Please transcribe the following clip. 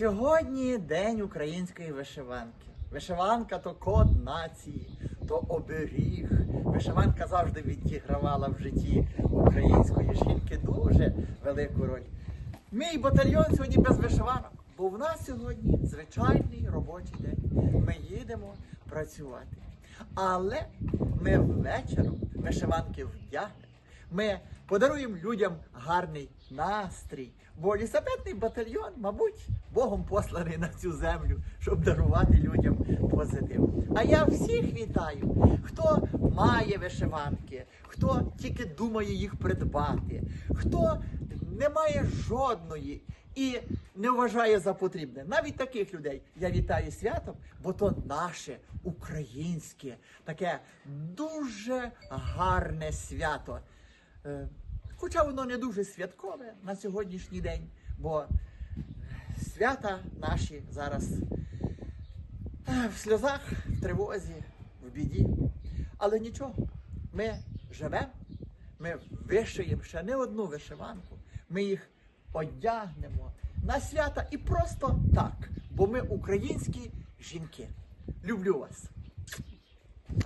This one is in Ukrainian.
Сьогодні день української вишиванки. Вишиванка то код нації, то оберіг. Вишиванка завжди відігравала в житті української жінки дуже велику роль. Мій батальйон сьогодні без вишиванок, бо в нас сьогодні звичайний робочий день. Ми їдемо працювати. Але ми ввечері вишиванки вдягнемо. Ми подаруємо людям гарний настрій, бо лісапетний батальйон, мабуть, Богом посланий на цю землю, щоб дарувати людям позитив. А я всіх вітаю, хто має вишиванки, хто тільки думає їх придбати, хто не має жодної і не вважає за потрібне. Навіть таких людей я вітаю святом, бо то наше українське, таке дуже гарне свято. Е, Хоча воно не дуже святкове на сьогоднішній день, бо свята наші зараз е, в сльозах, в тривозі, в біді. Але нічого, ми живемо, ми вишиємо ще не одну вишиванку, ми їх одягнемо на свята і просто так, бо ми українські жінки. Люблю вас.